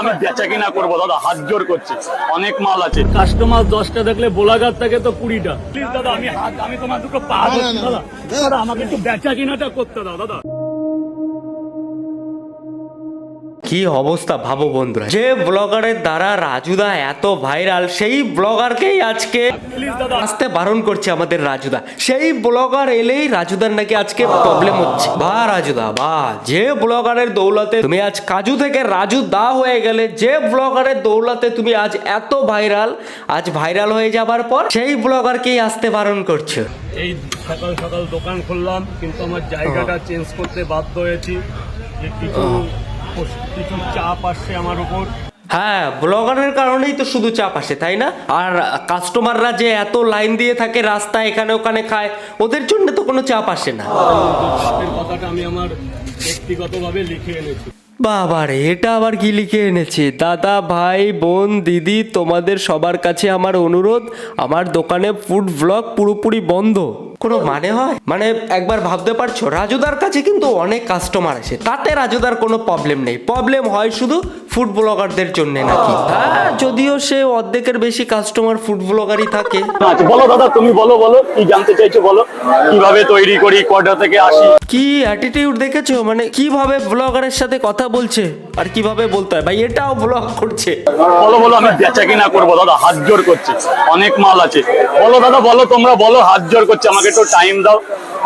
আমি বেচা কিনা করব দাদা হাত জোর করছি। অনেক মাল আছে। কাস্টমার দশটা দেখলে বোলাঘাট থাকে তো কুড়িটা। প্লিজ দাদা আমি হাত আমি তোমার দুটো পা দাদা। দাদা আমাকে একটু বেচা কিনাটা করতে দাও দাদা। কি অবস্থা ভাবো বন্ধুরা? যে ব্লগারের দ্বারা রাজুদা এত ভাইরাল সেই ব্লগারকেই আজকে আসতে বারণ করছে আমাদের রাজুদা। সেই ব্লগার এলেই রাজুদার নাকি আজকে প্রবলেম হচ্ছে। বা রাজুদা বা যে ব্লগারের দৌলতে তুমি আজ কাজু থেকে রাজু দা হয়ে গেলে যে ব্লগারের দৌলতে তুমি আজ এত ভাইরাল আজ ভাইরাল হয়ে যাবার পর সেই ব্লগারকেই আসতে বারণ করছ। এই সকাল সকাল দোকান খুললাম কিন্তু আমার জায়গাটা চেঞ্জ করতে বাধ্য হয়েছি কিছু কিছু চাপ আসছে আমার উপর। হ্যাঁ ব্লগারের কারণেই তো শুধু চাপ আসে তাই না? আর কাস্টমাররা যে এত লাইন দিয়ে থাকে রাস্তায় এখানে ওখানে খায় ওদের জন্য তো কোনো চাপ আসে না। কথাটা আমি আমার ব্যক্তিগতভাবে লিখে এনেছি। বাবারে এটা আবার কি লিখে এনেছে? দাদা ভাই বোন দিদি তোমাদের সবার কাছে আমার অনুরোধ আমার দোকানে ফুড ব্লগ পুরোপুরি বন্ধ। কোনো মানে হয়? মানে একবার ভাবতে পারছ, রাজুদার কাছে কিন্তু অনেক কাস্টমার আছে তাতে রাজুদার কোনো প্রবলেম নেই। প্রবলেম হয় শুধু ফুড ব্লগারদের জন্য নাকি? হ্যাঁ যদিও সে অর্ধেকের বেশি কাস্টমার ফুড ব্লগারই থাকে। আচ্ছা বলো দাদা তুমি বলো বলো কি জানতে চাইছো বলো? কীভাবে তৈরি করি কয়টা থেকে আসি? কি অ্যাটিটিউড দেখেছ? মানে কীভাবে ব্লগারের সাথে কথা বলছে? আর কীভাবে বলতে হয়? ভাই এটাও ব্লগ করছে। বলো বলো আমি বেচা কিনা করব দাদা হাত জোর করছে। অনেক মাল আছে। বলো দাদা বলো তোমরা বলো হাত জোর করছে আমাকে একটু টাইম দাও।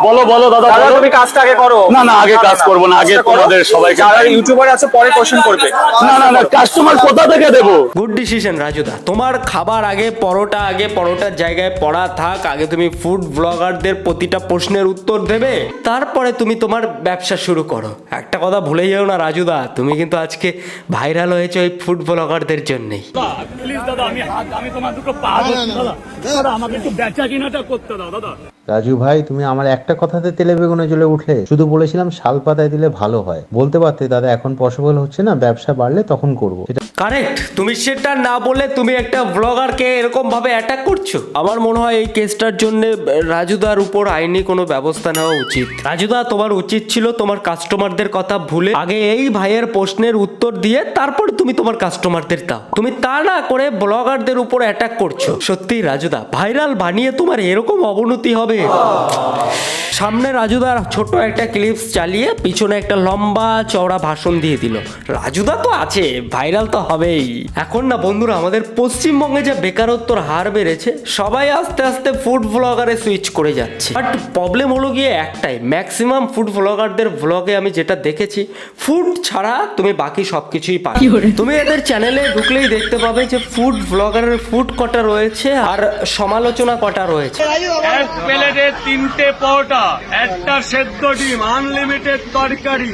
বলো বলো দাদা দাদা তুমি কাজটা আগে করো। না না আগে কাজ করব না আগে তোমাদের সবাইকে যারা ইউটিউবার আছে পরে কোশ্চেন করবে। না না না কাস্টমার কোথা থেকে দেবো? গুড ডিসিশন রাজুদা তোমার খাবার আগে পরোটা আগে পরোটার জায়গায় পড়া থাক। আগে তুমি ফুড ব্লগারদের প্রতিটা প্রশ্নের উত্তর দেবে। তারপরে তুমি তোমার ব্যবসা শুরু করো। একটা কথা ভুলে যেও না রাজুদা তুমি কিন্তু আজকে ভাইরাল হয়েছে ওই ফুড ব্লগারদের জন্যই। প্লিজ দাদা আমি হাত আমি তোমার দুটো পা দাদা। দাদা আমাকে একটু বেচা কিনাটা করতে দাও দাদা। রাজু ভাই, তুমি আমার একটা কথাতে তেলে বেগুনে জ্বলে উঠলে। শুধু বলেছিলাম শাল পাতায় দিলে ভালো হয়। বলতে পারতে দাদা, এখন পসিবল হচ্ছে না, ব্যবসা বাড়লে তখন করব। কারেক্ট তুমি সেটা না বলে তুমি একটা ব্লগারকে এরকম ভাবে অ্যাটাক করছ? আমার মনে হয় এই কেসটার জন্য রাজুদার উপর আইনি কোনো ব্যবস্থা নেওয়া উচিত। রাজুদা, তোমার উচিত ছিল তোমার কাস্টমারদের কথা ভুলে আগে এই ভাইয়ের প্রশ্নের উত্তর দিয়ে তারপর তুমি তোমার কাস্টমারদের দাও। তুমি তা না করে ব্লগারদের উপর অ্যাটাক করছ। সত্যি, রাজুদা ভাইরাল বানিয়ে তোমার এরকম অবনতি হবে? সামনে রাজুদার ছোট একটা ক্লিপস চালিয়ে পিছনে একটা লম্বা চওড়া ভাষণ দিয়ে দিল। রাজুদা তো আছে ভাইরাল তো হবেই। এখন না বন্ধুরা আমাদের পশ্চিমবঙ্গে যে বেকারত্বর হার বেড়েছে সবাই আস্তে আস্তে ফুড ব্লগারে সুইচ করে যাচ্ছে। বাট প্রবলেম হলো গিয়ে একটাই ম্যাক্সিমাম ফুড ব্লগারদের ব্লগে আমি যেটা দেখেছি ফুড ছাড়া তুমি বাকি সব কিছুই পাবে তুমি এদের চ্যানেলে ঢুকলেই দেখতে পাবে যে ফুড ব্লগারের ফুড কটা রয়েছে আর সমালোচনা কটা রয়েছে। প্লেটে তিনটে পরোটা একটা সেদ্ধ ডিম আনলিমিটেড তরকারি।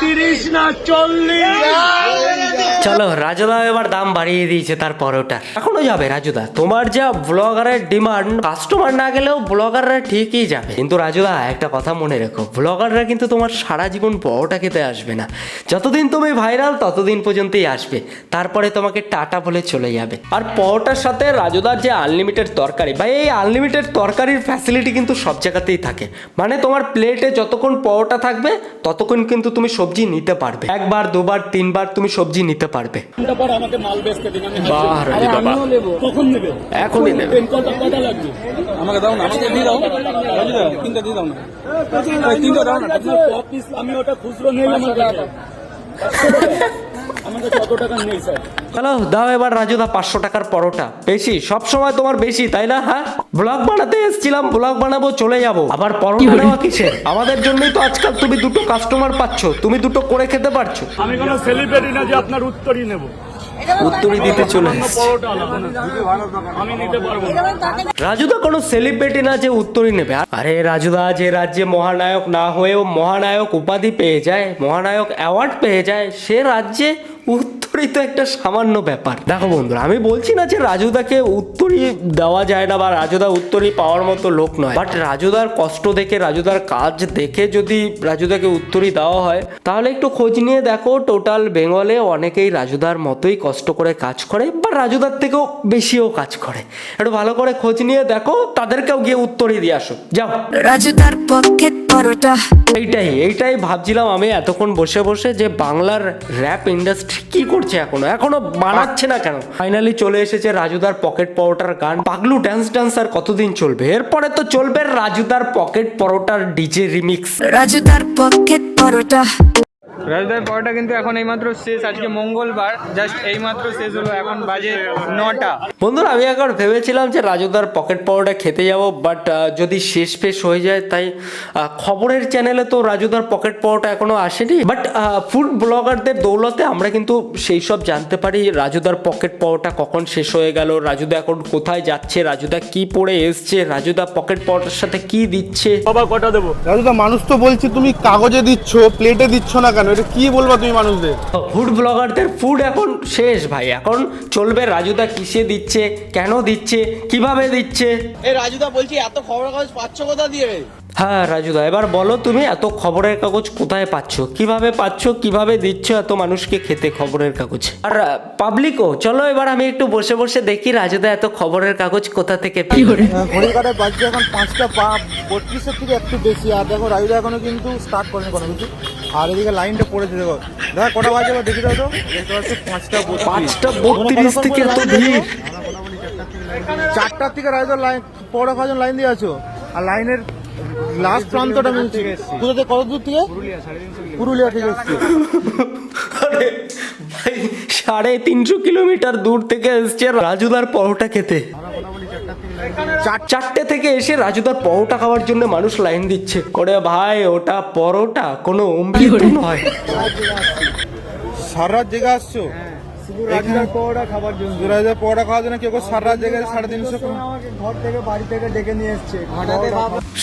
তিরিশ না চল্লিশ। চলো, রাজুদা এবার দাম বাড়িয়ে দিয়েছে তার পরোটা এখনও যাবে রাজুদা। তোমার যা ব্লগারের ডিমান্ড কাস্টমার না গেলেও ব্লগাররা ঠিকই যাবে। কিন্তু রাজুদা, একটা কথা মনে রেখো, ব্লগাররা কিন্তু তোমার সারা জীবন পরোটা খেতে আসবে না। যতদিন তুমি ভাইরাল ততদিন পর্যন্তই আসবে। তারপরে তোমাকে টাটা বলে চলে যাবে। আর পরোটার সাথে রাজুদার যে আনলিমিটেড তরকারি, ভাই, এই আনলিমিটেড তরকারির ফ্যাসিলিটি কিন্তু সব জায়গাতেই থাকে। মানে তোমার প্লেটে যতক্ষণ পরোটা থাকবে, ততক্ষণ কিন্তু তুমি সবজি নিতে পারবে। একবার দুবার তিনবার তুমি সবজি নিতে পারবে। এখনই নেবে। আমাকে দাও না আমাকে দিয়ে দাও। তিনটা দিয়ে দাও না। তিনটা দাও না। আপনার ক পিস আমি ওটা খুচরো নেই আমার কাছে। টাকা নেই স্যার। হ্যালো দাও এবার রাজুদা পাঁচশো টাকার পরোটা। বেশি সব সময় তোমার বেশি তাই না? হ্যাঁ? ব্লগ বানাতে এসেছিলাম ব্লগ বানাবো চলে যাব। আবার পরোটা নেওয়া কিসের? আমাদের জন্যই তো আজকাল তুমি দুটো কাস্টমার পাচ্ছ তুমি দুটো করে খেতে পারছ। আমি কোনো সেলিব্রিটি না যে আপনার উত্তরই নেব। উত্তরই দিতে চলে রাজুদা কোনো সেলিব্রিটি না যে উত্তরই নেবে। আরে রাজুদা যে রাজ্যে মহানায়ক না হয়েও মহানায়ক উপাধি পেয়ে যায় মহানায়ক অ্যাওয়ার্ড পেয়ে যায় সে রাজ্যে উত্তরই তো একটা সামান্য ব্যাপার। দেখো বন্ধুরা, আমি বলছি না যে রাজুদাকে উত্তরই দেওয়া যায় না বা রাজুদা উত্তরই পাওয়ার মতো লোক নয়। বাট রাজুদার কষ্ট দেখে, রাজুদার কাজ দেখে যদি রাজুদাকে উত্তরই দেওয়া হয়, তাহলে একটু খোঁজ নিয়ে দেখো, টোটাল বেঙ্গলে অনেকেই রাজুদার মতোই কষ্ট করে কাজ করে, বা রাজুদার থেকেও বেশিও কাজ করে। একটু ভালো করে খোঁজ নিয়ে দেখো, তাদেরকেও গিয়ে উত্তরই দিয়ে আসো। যাও। রাজু তার পকেট পরোটা এইটাই এইটাই ভাবছিলাম আমি এতক্ষণ বসে বসে যে বাংলার র্যাপ ইন্ডাস্ট্রি কি করছে এখনও? এখনও বানাচ্ছে না কেন? ফাইনালি চলে এসেছে রাজুদার পকেট পরোটার গান। পাগলু ড্যান্স ড্যান্স আর কতদিন চলবে? এরপরে তো চলবে রাজুদার পকেট পরোটার ডিজে রিমিক্স রাজুদার পকেট পরোটা। রাজদার পরোটা কিন্তু এখন এইমাত্র শেষ আজকে মঙ্গলবার জাস্ট এইমাত্র শেষ হলো এখন বাজে নটা। বন্ধুরা আমি একবার ভেবেছিলাম যে রাজুদার পকেট পরোটা খেতে যাব বাট যদি শেষ পেশ হয়ে যায় তাই খবরের চ্যানেলে তো রাজুদার পকেট পরোটা এখনও আসেনি। বাট ফুড ব্লগারদের দৌলতে আমরা কিন্তু সেই সব জানতে পারি রাজুদার পকেট পরোটা কখন শেষ হয়ে গেল রাজুদা এখন কোথায় যাচ্ছে রাজুদা কি পরে এসছে রাজুদা পকেট পরোটার সাথে কি দিচ্ছে। বাবা কটা দেবো? দাদা মানুষ তো বলছে তুমি কাগজে দিচ্ছ প্লেটে দিচ্ছ না কেন? এটা কি বলবা তুমি মানুষদের? ফুড ব্লগারদের ফুড এখন শেষ ভাই। এখন চলবে রাজুদা কিসে দিচ্ছে কেন দিচ্ছে কীভাবে দিচ্ছে? এই রাজুদা বলছি এত খবর কাগজ পাচ্ছ কোথা দিয়ে? হ্যাঁ রাজুদা এবার বলো তুমি এত খবরের কাগজ কোথায় পাচ্ছ কীভাবে পাচ্ছ কীভাবে দিচ্ছ এত মানুষকে খেতে খবরের কাগজ আর পাবলিকও চলো এবার আমি একটু বসে বসে দেখি রাজুদা এত খবরের কাগজ কোথা থেকে কাটায় বাজছে এখন পাঁচটা পা বত্রিশের থেকে একটু বেশি আর দেখো রাজুদা এখনও কিন্তু স্টার্ট করেনি কোনো কিছু আর এদিকে লাইনটা পড়েছে দেখো দেখো কটা বাজে দেখি দাও তো দেখতে পাচ্ছি পাঁচটা। পাঁচটা বত্রিশ থেকে এত ভিড় চারটার থেকে রাজুদার লাইন পড়া কজন লাইন দিয়ে আছো আর লাইনের লাস্ট প্রান্তটা মিলছে কোথা থেকে? কত দূর থেকে? পুরুলিয়া থেকে এসছি। ভাই সাড়ে তিনশো কিলোমিটার দূর থেকে এসছে রাজুদার পরোটা খেতে। চার চারটে থেকে এসে রাজুদার পরোটা খাওয়ার জন্য মানুষ লাইন দিচ্ছে। করে ভাই ওটা পরোটা কোনো অমৃত নয়। সারা রাত জেগে আসছো? খাবার জন্য। খাওয়ার জন্য কেউ সারা রাত জেগে সাড়ে তিনশো ঘর থেকে বাড়ি থেকে ডেকে নিয়ে এসছে।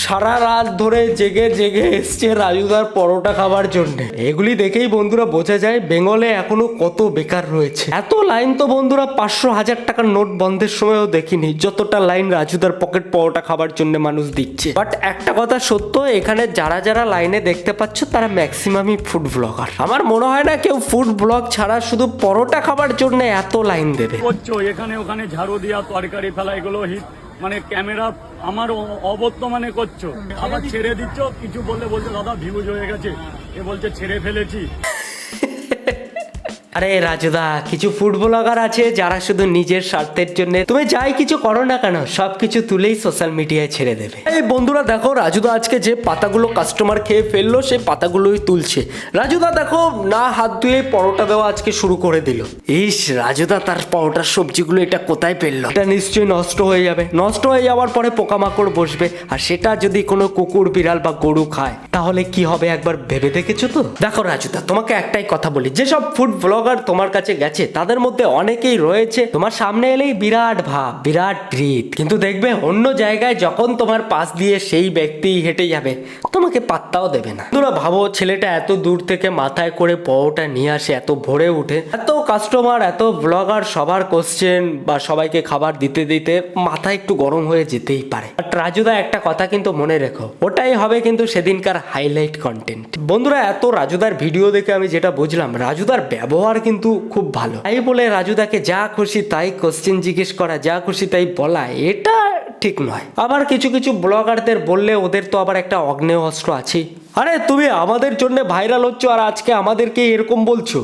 সারা রাত ধরে জেগে জেগে এসছে রাজুদার পরোটা খাবার জন্য। এগুলি দেখেই বন্ধুরা বোঝা যায় বেঙ্গলে এখনও কত বেকার রয়েছে। এত লাইন তো বন্ধুরা পাঁচশো হাজার টাকার নোট বন্ধের সময়ও দেখিনি যতটা লাইন রাজুদার পকেট পরোটা খাবার জন্য মানুষ দিচ্ছে। বাট একটা কথা সত্য এখানে যারা যারা লাইনে দেখতে পাচ্ছ তারা ম্যাক্সিমামই ফুড ব্লগার আমার মনে হয় না কেউ ফুড ব্লগ ছাড়া শুধু পরোটা খাবার জন্য এত লাইন দেবে। এখানে ওখানে ঝাড়ু দিয়া তরকারি ফেলা, এগুলো মানে ক্যামেরা আমার অবর্তমানে করছ। আবার ছেড়ে দিচ্ছ, কিছু বললে বলছে, দাদা ভিউজ হয়ে গেছে। এ বলছে, ছেড়ে ফেলেছি। আরে রাজুদা কিছু ফুড ব্লগার আছে যারা শুধু নিজের স্বার্থের জন্য তুমি যাই কিছু করো না কেন সব কিছু তুলেই সোশ্যাল মিডিয়ায় ছেড়ে দেবে। এই বন্ধুরা দেখো রাজুদা আজকে যে পাতাগুলো কাস্টমার খেয়ে ফেলল সেই পাতাগুলোই তুলছে। রাজুদা দেখো না হাত ধুয়ে পরোটা দেওয়া আজকে শুরু করে দিল। ইস রাজুদা তার পরোটার সবজিগুলো এটা কোথায় ফেলল? এটা নিশ্চয়ই নষ্ট হয়ে যাবে। নষ্ট হয়ে যাওয়ার পরে পোকামাকড় বসবে আর সেটা যদি কোনো কুকুর বিড়াল বা গরু খায় তাহলে কি হবে একবার ভেবে দেখেছ তো? দেখো রাজুদা তোমাকে একটাই কথা বলি যেসব ফুড ব্লগার তোমার কাছে গেছে, তাদের মধ্যে অনেকেই রয়েছে। তোমার সামনে এলেই বিরাট ভাব, বিরাট প্রীত। কিন্তু দেখবে অন্য জায়গায় যখন তোমার পাশ দিয়ে সেই ব্যক্তি হেঁটে যাবে, তোমাকে পাত্তাও দেবে না। তোমরা ভাবো, ছেলেটা এত দূর থেকে মাথায় করে পরোটা নিয়ে আসে, এত ভোরে উঠে। এত কাস্টমার এত ব্লগার সবার কোশ্চেন বা সবাইকে খাবার দিতে দিতে মাথা একটু গরম হয়ে যেতেই পারে। বাট রাজুদা, একটা কথা কিন্তু মনে রেখো, ওটাই হবে কিন্তু সেদিনকার হাইলাইট কন্টেন্ট বন্ধুরা, এত রাজুদার ভিডিও দেখে আমি যেটা বুঝলাম, রাজুদার ব্যবহার কিন্তু খুব ভালো। তাই বলে রাজুদাকে যা খুশি তাই কোশ্চেন জিজ্ঞেস করা যা খুশি তাই বলা এটা ঠিক নয়। আবার কিছু কিছু ব্লগারদের বললে ওদের তো আবার একটা অগ্নেয় অস্ত্র আছেই আরে তুমি আমাদের জন্য ভাইরাল হচ্ছ আর আজকে আমাদেরকে এরকম বলছো।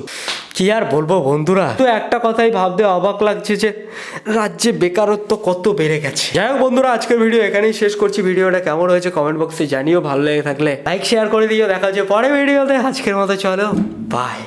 কি আর বলব বন্ধুরা? তো একটা কথাই ভাবতে অবাক লাগছে যে রাজ্যে বেকারত্ব কত বেড়ে গেছে। যাই হোক বন্ধুরা আজকের ভিডিও এখানেই শেষ করছি। ভিডিওটা কেমন হয়েছে কমেন্ট বক্সে জানিও ভালো লেগে থাকলে লাইক শেয়ার করে দিও। দেখা হচ্ছে পরে ভিডিওতে আজকের মতো চলো বাই